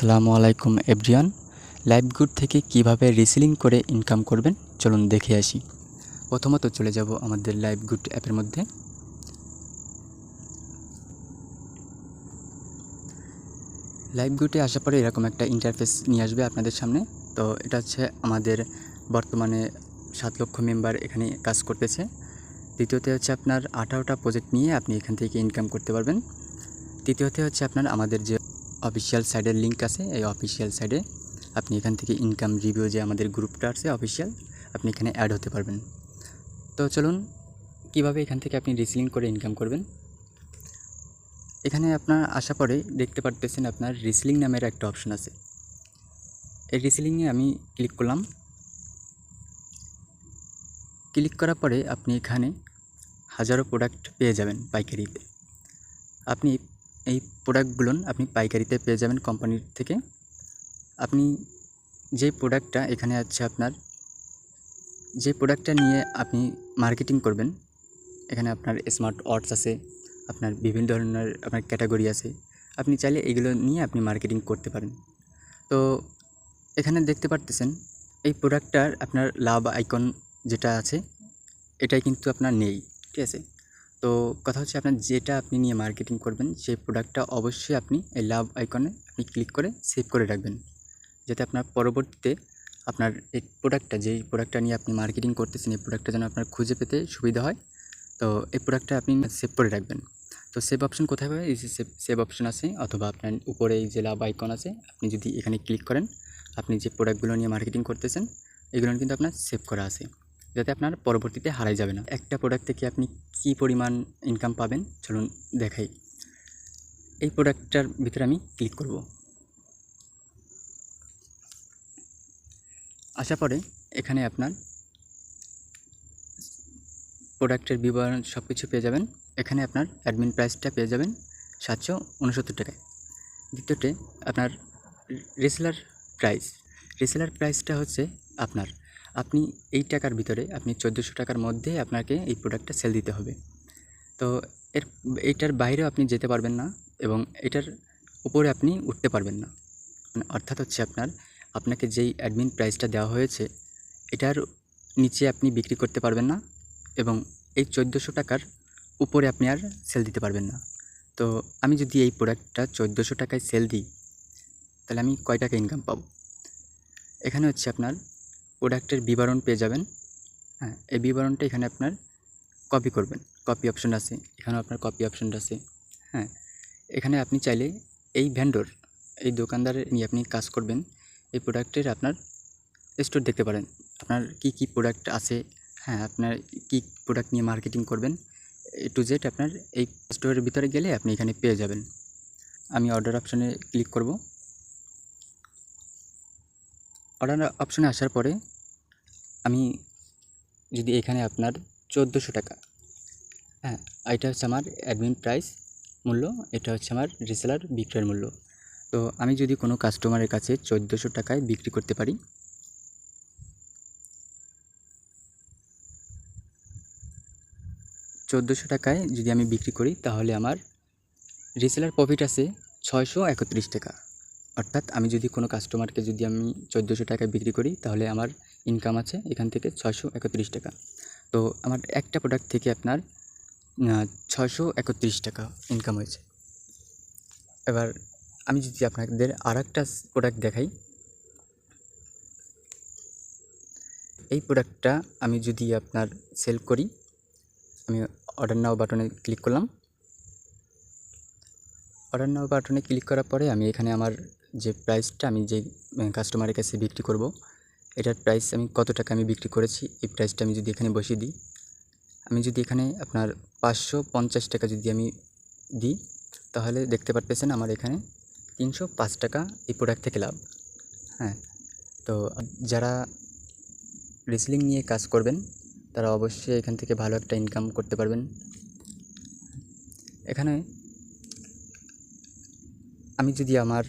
আসসালামু আলাইকুম everyone. LiveGood থেকে কীভাবে রিসেলিং করে ইনকাম করবেন? চলুন দেখে আসি। প্রথমত চলে যাব আমাদের লাইভ লাইভগুড অ্যাপের মধ্যে। লাইভগুডে আসার পরে এরকম একটা ইন্টারফেস নিয়ে আসবে আপনাদের সামনে। তো এটা হচ্ছে আমাদের বর্তমানে সাত লক্ষ মেম্বার এখানে কাজ করতেছে। দ্বিতীয়তে হচ্ছে আপনার আঠারোটা প্রজেক্ট নিয়ে আপনি এখান থেকে ইনকাম করতে পারবেন। তৃতীয়তে হচ্ছে আপনার আমাদের যে অফিসিয়াল সাইডের লিঙ্ক আছে। এই অফিসিয়াল সাইডে আপনি এখান থেকে ইনকাম রিভিউ যে আমাদের গ্রুপটা আছে অফিসিয়াল আপনি এখানে অ্যাড হতে পারবেন। তো চলুন, কীভাবে এখান থেকে আপনি রিসিলিং করে ইনকাম করবেন? এখানে আপনার আসার পরে দেখতে পারতেছেন আপনার রিসিলিং নামের একটা অপশন আছে। এই রিসিলিংয়ে আমি ক্লিক করলাম। ক্লিক করার পরে আপনি এখানে হাজারো প্রোডাক্ট পেয়ে যাবেন পাইকারিতে। আপনি এই প্রোডাক্টগুলো আপনি পাইকারিতে পেয়ে যাবেন কোম্পানির থেকে। আপনি যে প্রোডাক্টটা এখানে আছে আপনার, যে প্রোডাক্টটা নিয়ে আপনি মার্কেটিং করবেন, এখানে আপনার স্মার্ট ওয়াটস আছে, আপনার বিভিন্ন ধরনের আপনার ক্যাটাগরি আছে, আপনি চাইলে এগুলো নিয়ে আপনি মার্কেটিং করতে পারেন। তো এখানে দেখতে পারতেছেন, এই প্রোডাক্টটার আপনার লাভ আইকন যেটা আছে, এটাই কিন্তু আপনার নেই, ঠিক আছে? তো কথা হচ্ছে আপনার যেটা আপনি নিয়ে মার্কেটিং করবেন, সেই প্রোডাক্টটা অবশ্যই আপনি এই লাভ আইকনে আপনি ক্লিক করে সেভ করে রাখবেন। যাতে আপনার পরবর্তীতে আপনার এই প্রোডাক্টটা যেই প্রোডাক্টটা নিয়ে আপনি মার্কেটিং করতেছেন, এই প্রোডাক্টটা যেন আপনার খুঁজে পেতে সুবিধা হয়, তো এই প্রোডাক্টটা আপনি সেভ করে রাখবেন। তো সেভ অপশন কোথায় পাবে এই যে সেভ সেভ অপশন আছে, অথবা আপনার উপরে এই যে লাভ আইকন আছে, আপনি যদি এখানে ক্লিক করেন, আপনি যে প্রোডাক্টগুলো নিয়ে মার্কেটিং করতেছেন, এগুলো কিন্তু আপনার সেভ করা আছে। যাতে আপনার পরবর্তীতে হারাই যাবে না। একটা প্রোডাক্ট থেকে আপনি কী পরিমাণ ইনকাম পাবেন, চলুন দেখাই। এই প্রোডাক্টটার ভিতরে আমি ক্লিক করব। আসার পরে এখানে আপনার প্রোডাক্টের বিবরণ সব কিছু পেয়ে যাবেন। এখানে আপনার অ্যাডমিন প্রাইসটা পেয়ে যাবেন সাতশো উনসত্তর টাকায়। দ্বিতীয়তে, আপনার রিসেলার প্রাইস রিসেলার প্রাইসটা হচ্ছে আপনার আপনি এই টাকার ভিতরে, আপনি চোদ্দোশো টাকার মধ্যে আপনাকে এই প্রোডাক্টটা সেল দিতে হবে। তো এর এইটার বাইরেও আপনি যেতে পারবেন না এবং এটার উপরে আপনি উঠতে পারবেন না। মানে অর্থাৎ হচ্ছে আপনার, আপনাকে যেই অ্যাডমিন প্রাইসটা দেওয়া হয়েছে, এটার নিচে আপনি বিক্রি করতে পারবেন না এবং এই চোদ্দোশো টাকার উপরে আপনি আর সেল দিতে পারবেন না। তো আমি যদি এই প্রোডাক্টটা চোদ্দোশো টাকায় সেল দিই, তাহলে আমি কয় টাকা ইনকাম পাবো? এখানে হচ্ছে আপনার প্রোডাক্টের বিবরণ পেয়ে যাবেন। হ্যাঁ এই বিবরণটা এখানে আপনার কপি করবেন। কপি অপশন আছে, এখানেও আপনার কপি অপশনটা আছে। হ্যাঁ এখানে আপনি চাইলে এই ভ্যান্ডর এই দোকানদারের নিয়ে আপনি কাজ করবেন, এই প্রোডাক্টের আপনার স্টোর দেখতে পারেন। আপনার কি কি প্রোডাক্ট আছে হ্যাঁ আপনার কি প্রোডাক্ট নিয়ে মার্কেটিং করবেন এ টু জেড আপনার এই স্টোরের ভিতরে গেলে আপনি এখানে পেয়ে যাবেন। আমি অর্ডার অপশানে ক্লিক করব। অর্ডার অপশনে আসার পরে আমি যদি এখানে আপনার চোদ্দোশো টাকা হ্যাঁ এটা হচ্ছে আমার অ্যাডমিন প্রাইস মূল্য, এটা হচ্ছে আমার রিসেলার বিক্রয়ের মূল্য। তো আমি যদি কোনো কাস্টমারের কাছে চোদ্দোশো টাকায় বিক্রি করতে পারি, চোদ্দোশো টাকায় যদি আমি বিক্রি করি, তাহলে আমার রিসেলার প্রফিট আছে ছয়শো একত্রিশ টাকা। অর্থাৎ আমি যদি কোনো কাস্টমারকে যদি আমি চোদ্দোশো টাকায় বিক্রি করি, তাহলে আমার ইনকাম আছে এখান থেকে ছয়শো একত্রিশ টাকা। তো আমার একটা প্রোডাক্ট থেকে আপনার ছয়শো একত্রিশ টাকা ইনকাম হয়েছে। এবার আমি যদি আপনাদের আর একটা প্রোডাক্ট দেখাই। এই প্রোডাক্টটা আমি যদি আপনার সেল করি, আমি অর্ডার নাও বাটনে ক্লিক করলাম। অর্ডার নাও বাটনে ক্লিক করার পরে আমি এখানে আমার যে প্রাইসটা আমি যে কাস্টমারের কাছে বিক্রি করব, এটার প্রাইস আমি কত টাকা আমি বিক্রি করেছি, এই প্রাইসটা আমি যদি এখানে বসিয়ে দিই, আমি যদি এখানে আপনার পাঁচশো পঞ্চাশ টাকা যদি আমি দিই, তাহলে দেখতে পারতেছেন আমার এখানে তিনশো পাঁচ টাকা এই প্রোডাক্ট থেকে লাভ। হ্যাঁ তো যারা রিসেলিং নিয়ে কাজ করবেন, তারা অবশ্যই এখান থেকে ভালো একটা ইনকাম করতে পারবেন। এখানে আমি যদি আমার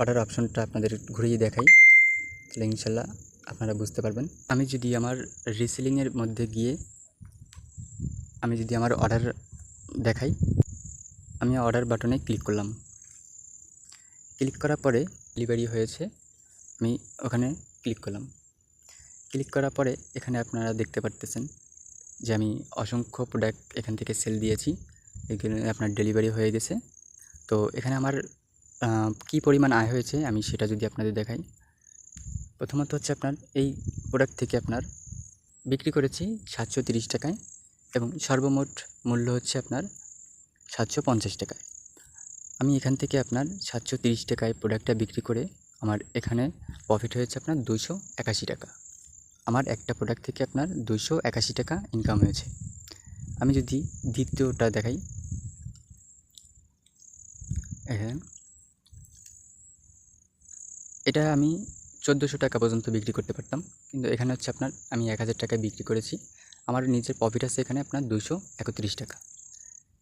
অর্ডার অপশনটা আপনাদের ঘুরিয়ে দেখাই, তাহলে ইনশাল্লাহ আপনারা বুঝতে পারবেন। আমি যদি আমার রিসেলিংয়ের মধ্যে গিয়ে আমি যদি আমার অর্ডার দেখাই, আমি অর্ডার বাটনে ক্লিক করলাম। ক্লিক করার পরে ডেলিভারি হয়েছে, আমি ওখানে ক্লিক করলাম। ক্লিক করার পরে এখানে আপনারা দেখতে পারতেছেন যে আমি অসংখ্য প্রোডাক্ট এখান থেকে সেল দিয়েছি এখানে আপনার ডেলিভারি হয়ে গেছে। তো এখানে আমার কী পরিমাণ আয় হয়েছে আমি সেটা যদি আপনাদের দেখাই। প্রথমত হচ্ছে আপনার এই প্রোডাক্ট থেকে আপনার বিক্রি করেছি সাতশো তিরিশ টাকায় এবং সর্বমোট মূল্য হচ্ছে আপনার সাতশো পঞ্চাশ টাকায়। আমি এখান থেকে আপনার সাতশো তিরিশ টাকায় প্রোডাক্টটা বিক্রি করে আমার এখানে প্রফিট হয়েছে আপনার দুইশো একাশি টাকা। আমার একটা প্রোডাক্ট থেকে আপনার দুইশো একাশি টাকা ইনকাম হয়েছে। আমি যদি দ্বিতীয়টা দেখাই, এখানে এটা আমি চোদ্দোশো টাকা পর্যন্ত বিক্রি করতে পারতাম। কিন্তু এখানে হচ্ছে আপনার আমি এক হাজার টাকায় বিক্রি করেছি। আমার নিজের প্রফিট আছে এখানে আপনার দুশো একত্রিশ টাকা।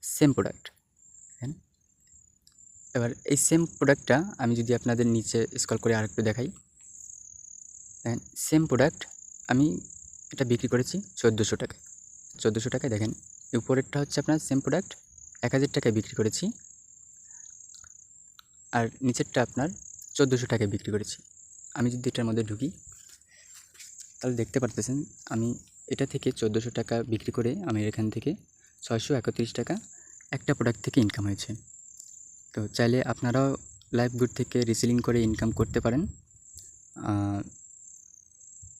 সেম প্রোডাক্ট দেখেন এবার এই সেম প্রোডাক্টটা আমি যদি আপনাদের নিচে স্কল করে আরেকটু দেখাই দেখেন সেম প্রোডাক্ট আমি এটা বিক্রি করেছি চোদ্দোশো টাকায়। চোদ্দোশো টাকায় দেখেন উপরেরটা হচ্ছে আপনার সেম প্রোডাক্ট এক হাজার টাকায় বিক্রি করেছি। আর নিচেরটা আপনার চোদ্দোশো টাকায় বিক্রি করেছি। আমি যদি এটার মধ্যে ঢুকি তাহলে দেখতে পারতেছেন আমি এটা থেকে চোদ্দোশো টাকা বিক্রি করে আমি এখান থেকে ছয়শো একত্রিশ টাকা একটা প্রোডাক্ট থেকে ইনকাম হয়েছে। তো চাইলে আপনারাও লাইফ গুড থেকে রিসেলিং করে ইনকাম করতে পারেন।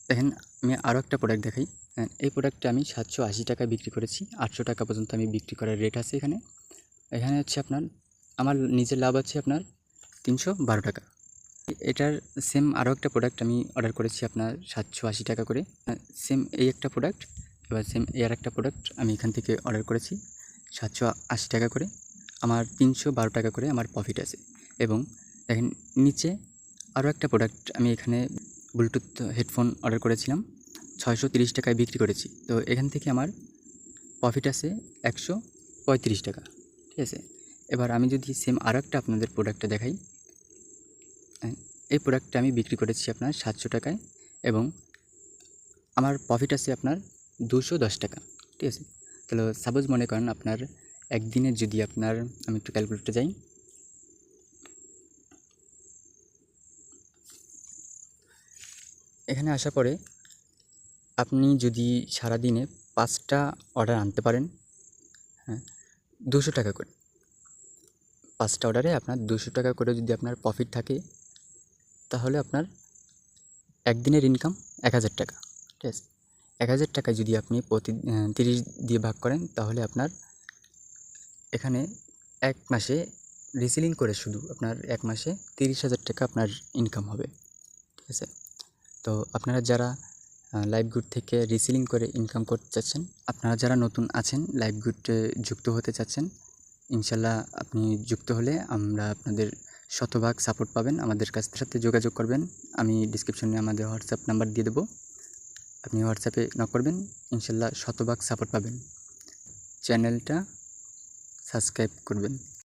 দেখেন আমি আরও একটা প্রোডাক্ট দেখাই। হ্যাঁ, এই প্রোডাক্টটা আমি সাতশো আশি টাকায় বিক্রি করেছি আটশো টাকা পর্যন্ত আমি বিক্রি করার রেট আছে এখানে। এখানে হচ্ছে আপনার আমার নিজের লাভ আছে আপনার তিনশো বারো টাকা। এটার সেম আরও একটা প্রোডাক্ট আমি অর্ডার করেছি আপনার সাতশো আশি টাকা করে। সেম এই একটা প্রোডাক্ট এবার সেম এই আর একটা প্রোডাক্ট আমি এখান থেকে অর্ডার করেছি সাতশো আশি টাকা করে। আমার তিনশো বারো টাকা করে আমার প্রফিট আছে। এবং দেখেন নিচে আরও একটা প্রোডাক্ট আমি এখানে ব্লুটুথ হেডফোন অর্ডার করেছিলাম, ছয়শো তিরিশ টাকায় বিক্রি করেছি। তো এখান থেকে আমার প্রফিট আছে একশো পঁয়ত্রিশ টাকা। ঠিক আছে? এবার আমি যদি সেম আরও একটা আপনাদের প্রোডাক্টটা দেখাই এই প্রোডাক্টটা আমি বিক্রি করেছি আপনার সাতশো টাকায় এবং আমার প্রফিট আছে আপনার দুশো দশ টাকা, ঠিক আছে? তাহলে সাপোজ মনে করেন আপনার একদিনে যদি আপনার, আমি একটু ক্যালকুলেটর যাই। এখানে আসার পরে আপনি যদি সারাদিনে পাঁচটা অর্ডার আনতে পারেন হ্যাঁ দুশো টাকা করে। পাঁচটা অর্ডারে আপনার দুশো টাকা করে যদি আপনার প্রফিট থাকে তাহলে আপনার একদিনের ইনকাম এক হাজার টাকা, ঠিক আছে? এক হাজার টাকা যদি আপনি প্রতি তিরিশ দিয়ে ভাগ করেন, তাহলে আপনার এখানে এক মাসে রিসেলিং করে শুধু আপনার এক মাসে তিরিশ হাজার টাকা আপনার ইনকাম হবে, ঠিক আছে? তো আপনারা যারা লাইভ গুড থেকে রিসেলিং করে ইনকাম করতে চাচ্ছেন, আপনারা যারা নতুন আছেন লাইভ গুডে যুক্ত হতে চাচ্ছেন, ইনশাল্লাহ আপনি যুক্ত হলে আমরা আপনাদের শতভাগ সাপোর্ট পাবেন আমাদের কাছ সাথে যোগাযোগ করবেন। আমি ডিসক্রিপশনে আমাদের হোয়াটসঅ্যাপ নাম্বার দিয়ে দেবো। আপনি হোয়াটসঅ্যাপে নক করবেন, ইনশাল্লাহ শতভাগ সাপোর্ট পাবেন। চ্যানেলটা সাবস্ক্রাইব করবেন।